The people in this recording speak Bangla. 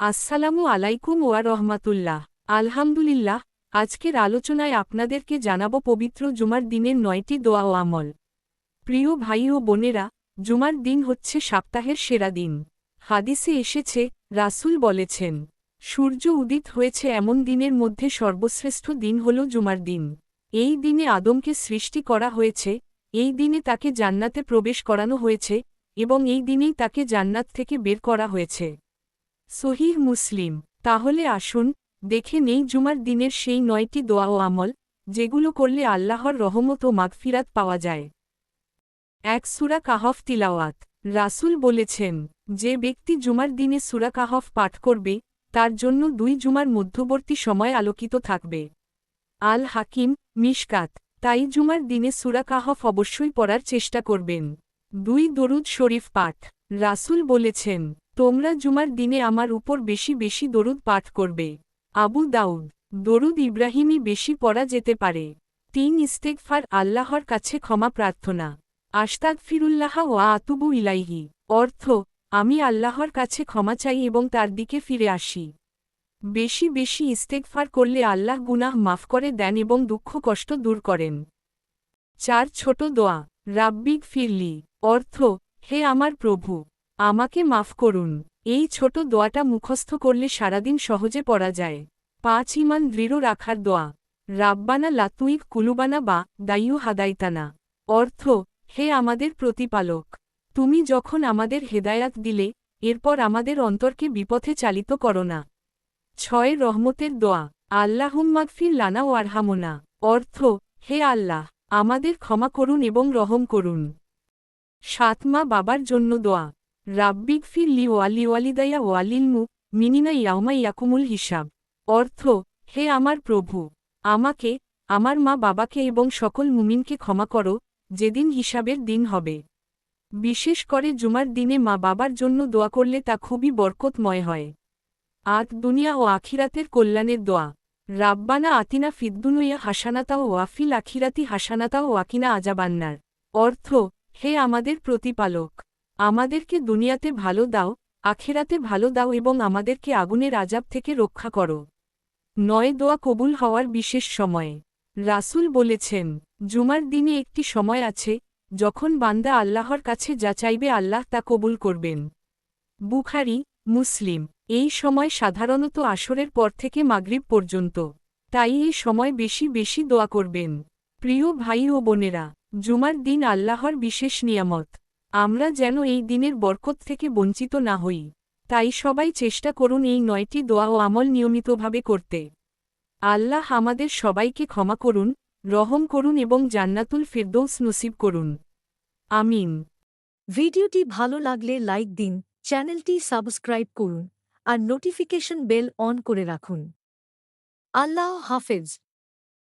আসসালামু আলাইকুম ওয়া রহমাতুল্লাহ। আলহামদুলিল্লাহ, আজকের আলোচনায় আপনাদেরকে জানাব পবিত্র জুমার দিনের নয়টি দোয়া ও আমল। প্রিয় ভাই ও বোনেরা, জুমার দিন হচ্ছে সপ্তাহের সেরা দিন। হাদিসে এসেছে, রাসূল বলেছেন, সূর্য উদিত হয়েছে এমন দিনের মধ্যে সর্বশ্রেষ্ঠ দিন হল জুমার দিন। এই দিনে আদমকে সৃষ্টি করা হয়েছে, এই দিনে তাকে জান্নাতে প্রবেশ করানো হয়েছে এবং এই দিনেই তাকে জান্নাত থেকে বের করা হয়েছে। সহিহ মুসলিম। তাহলে আসুন, দেখে নেই জুমার দিনের সেই নয়টি দোয়া ও আমল, যেগুলো করলে আল্লাহর রহমত ও মাগফিরাত পাওয়া যায়। এক সুরা কাহফ তিলাওয়াত। রাসূল বলেছেন, যে ব্যক্তি জুমার দিনে সুরা কাহফ পাঠ করবে, তার জন্য দুই জুমার মধ্যবর্তী সময় আলোকিত থাকবে। আল হাকিম, মিশকাত। তাই জুমার দিনে সুরা কাহফ অবশ্যই পড়ার চেষ্টা করবেন। দুই দরুদ শরীফ পাঠ। রাসূল বলেছেন তোমরা জুমার দিনে আমার উপর বেশি বেশি দরুদ পাঠ করবে। আবু দাউদ, দরুদ ইব্রাহিমই বেশি পড়া যেতে পারে। তিন ইস্তেকফার আল্লাহর কাছে ক্ষমা প্রার্থনা। আশতাক ফিরুল্লাহ ওয়া আতুবু ইলাইহি। অর্থ, আমি আল্লাহর কাছে ক্ষমা চাই এবং তার দিকে ফিরে আসি। বেশি বেশি ইস্তেকফার করলে আল্লাহ গুনাহ মাফ করে দেন এবং দুঃখ কষ্ট দূর করেন। চার ছোট দোয়া রাব্বিক ফিরলি অর্থ, হে আমার প্রভু আমাকে মাফ করুন। এই ছোট দোয়াটা মুখস্থ করলে সারাদিন সহজে পড়া যায়। পাঁচ ইমান দৃঢ় রাখার দোয়া। রাব্বানা লাতুইক কুলুবানা বা দায়ু হাদাইতানা। অর্থ, হে আমাদের প্রতিপালক, তুমি যখন আমাদের হেদায়াত দিলে, এরপর আমাদের অন্তরকে বিপথে চালিত করো না। ছয় রহমতের দোয়া। আল্লাহুম্মাগফির লানা ও আরহামোনা। অর্থ, হে আল্লাহ, আমাদের ক্ষমা করুন এবং রহম করুন। সাতমা বাবার জন্য দোয়া। রাব্বিক ফির লি ওয়ালি ওয়ালিদায়া ওয়ালিলমু মিনিনা ইয়াউমা ইয়াকুমুল হিসাব অর্থ, হে আমার প্রভু, আমাকে, আমার মা বাবাকে এবং সকল মুমিনকে ক্ষমা করো, যেদিন হিসাবের দিন হবে। বিশেষ করে জুমার দিনে মা বাবার জন্য দোয়া করলে তা খুবই বরকতময় হয়। আত দুনিয়া ও আখিরাতের কল্যাণের দোয়া। রাব্বানা আতিনা ফিদ্দুনুইয়া হাসানাতা ও ওয়াফিল আখিরাতি হাসানাতা ও আকিনা আজাবান্নার অর্থ, হে আমাদের প্রতিপালক। আমাদেরকে দুনিয়াতে ভালো দাও, আখেরাতে ভালো দাও এবং আমাদেরকে আগুনের আজাব থেকে রক্ষা করো। নয়, দোয়া কবুল হওয়ার বিশেষ সময়ে। রাসূল বলেছেন, জুমার দিনে একটি সময় আছে, যখন বান্দা আল্লাহর কাছে যা চাইবে আল্লাহ তা কবুল করবেন। বুখারি, মুসলিম, এই সময় সাধারণত আসরের পর থেকে মাগরিব পর্যন্ত। তাই এই সময় বেশি বেশি দোয়া করবেন। প্রিয় ভাই ও বোনেরা, জুমার দিন আল্লাহর বিশেষ নিয়ামত। আমরা যেন এই দিনের বরকত থেকে বঞ্চিত না হই। তাই সবাই চেষ্টা করুন এই নয়টি দোয়া ও আমল নিয়মিতভাবে করতে। আল্লাহ আমাদের সবাইকে ক্ষমা করুন, রহম করুন এবং জান্নাতুল ফিরদৌস নসিব করুন। আমিন। ভিডিওটি ভালো লাগলে লাইক দিন, চ্যানেলটি সাবস্ক্রাইব করুন, আর নোটিফিকেশন বেল অন করে রাখুন। আল্লাহ হাফেজ।